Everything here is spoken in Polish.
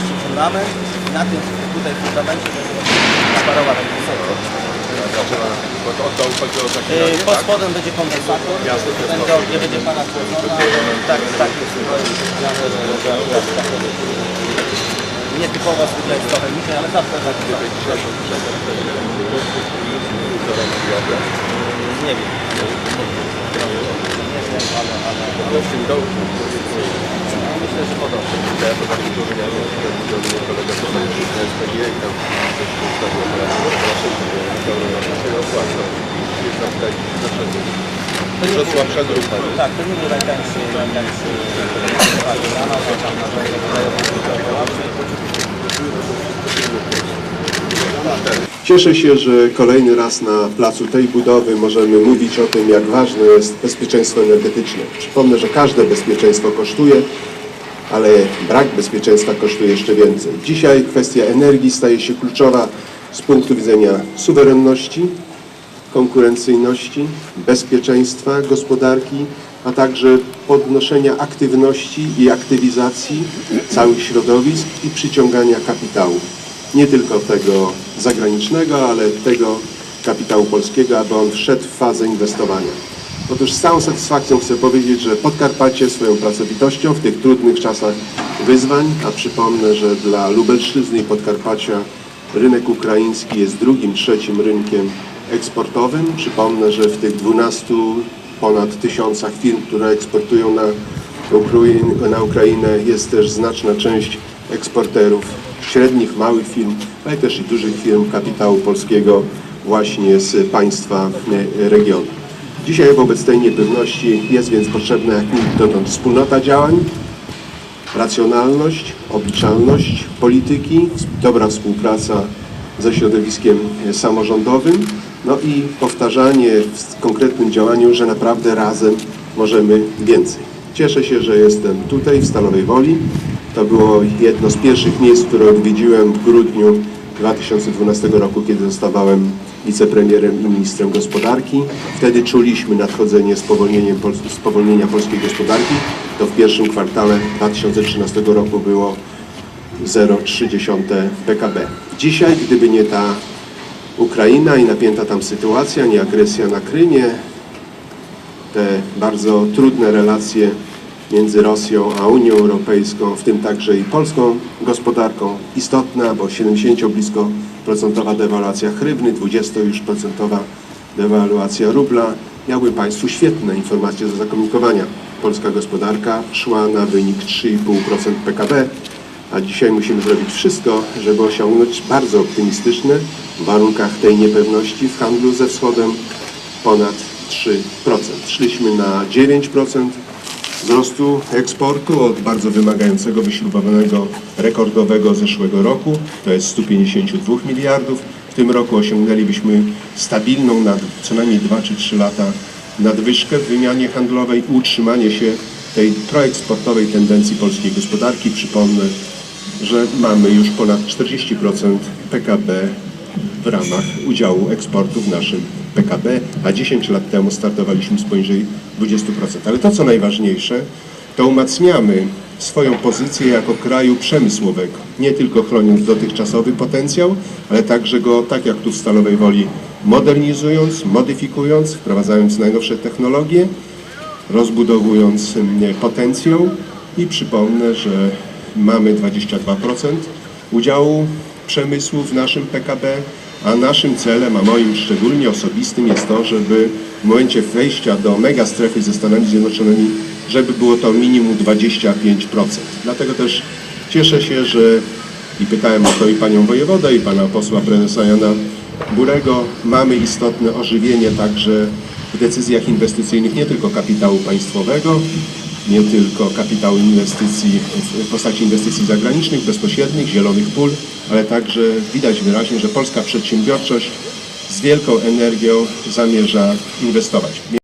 fundament i na tym tutaj fundamencie będzie aparować ten sektor. Bo to, to chodzi o takie Yy, Pod tak? spodem będzie kondensator, będzie, gdzie będzie para chłodzona. Tak, tak jest nietypowa studnia jest trochę niżej, ale zawsze tak Nie wiem. Nie wiem, ale, ale. To ja to tak dużo miałem, że widział mnie kolega to tam już z SPG i tam coś ustawił proszę, pełno na to się opłaca. I jest tam tutaj znaczenie. To nie Że był- słabsza grupa, nie? Tak, to nie był najtańszy, najtańszy tam na Cieszę się, że kolejny raz na placu tej budowy możemy mówić o tym, jak ważne jest bezpieczeństwo energetyczne. Przypomnę, że każde bezpieczeństwo kosztuje, ale brak bezpieczeństwa kosztuje jeszcze więcej. Dzisiaj kwestia energii staje się kluczowa z punktu widzenia suwerenności, konkurencyjności, bezpieczeństwa gospodarki, a także podnoszenia aktywności i aktywizacji całych środowisk i przyciągania kapitału. Nie tylko tego zagranicznego, ale tego kapitału polskiego, aby on wszedł w fazę inwestowania. Otóż z całą satysfakcją chcę powiedzieć, że Podkarpacie swoją pracowitością w tych trudnych czasach wyzwań, a przypomnę, że dla Lubelszczyzny i Podkarpacia rynek ukraiński jest drugim, trzecim rynkiem eksportowym. Przypomnę, że w tych 12 ponad tysiącach firm, które eksportują na, Ukrai- na Ukrainę jest też znaczna część eksporterów średnich, małych firm, ale też i dużych firm kapitału polskiego właśnie z państwa e, regionu. Dzisiaj wobec tej niepewności jest więc potrzebna jak nigdy dotąd wspólnota działań, racjonalność, obliczalność polityki, dobra współpraca ze środowiskiem samorządowym, no i powtarzanie w konkretnym działaniu, że naprawdę razem możemy więcej. Cieszę się, że jestem tutaj w Stalowej Woli. To było jedno z pierwszych miejsc, które odwiedziłem w grudniu 2012 roku, kiedy zostawałem wicepremierem i ministrem gospodarki. Wtedy czuliśmy nadchodzenie spowolnieniem, spowolnienia polskiej gospodarki. To w pierwszym kwartale 2013 roku było 0,3 PKB. Dzisiaj, gdyby nie ta Ukraina i napięta tam sytuacja, nie agresja na Krymie, te bardzo trudne relacje między Rosją a Unią Europejską, w tym także i polską gospodarką, istotna, bo 70 blisko procentowa dewaluacja hrywny, 20 już procentowa dewaluacja rubla. Miałbym Państwu świetne informacje do zakomunikowania. Polska gospodarka szła na wynik 3,5% PKB, a dzisiaj musimy zrobić wszystko, żeby osiągnąć bardzo optymistyczne w warunkach tej niepewności w handlu ze wschodem ponad 3%. Szliśmy na 9% wzrostu eksportu od bardzo wymagającego, wyśrubowanego, rekordowego zeszłego roku. To jest 152 miliardów. W tym roku osiągnęlibyśmy stabilną na co najmniej 2 czy 3 lata nadwyżkę w wymianie handlowej utrzymanie się tej proeksportowej tendencji polskiej gospodarki. Przypomnę, że mamy już ponad 40% PKB w ramach udziału eksportu w naszym PKB, a 10 lat temu startowaliśmy z poniżej 20%. Ale to, co najważniejsze, to umacniamy swoją pozycję jako kraju przemysłowego, nie tylko chroniąc dotychczasowy potencjał, ale także go, tak jak tu w Stalowej Woli, modernizując, modyfikując, wprowadzając najnowsze technologie, rozbudowując potencjał. I przypomnę, że mamy 22% udziału przemysłu w naszym PKB, a naszym celem, a moim szczególnie osobistym jest to, żeby w momencie wejścia do megastrefy ze Stanami Zjednoczonymi, żeby było to minimum 25%. Dlatego też cieszę się, że i pytałem o to i panią wojewodę, i pana posła prezesa Jana Burego, mamy istotne ożywienie także w decyzjach inwestycyjnych nie tylko kapitału państwowego, nie tylko kapitału inwestycji w postaci inwestycji zagranicznych, bezpośrednich, zielonych pól, ale także widać wyraźnie, że polska przedsiębiorczość z wielką energią zamierza inwestować.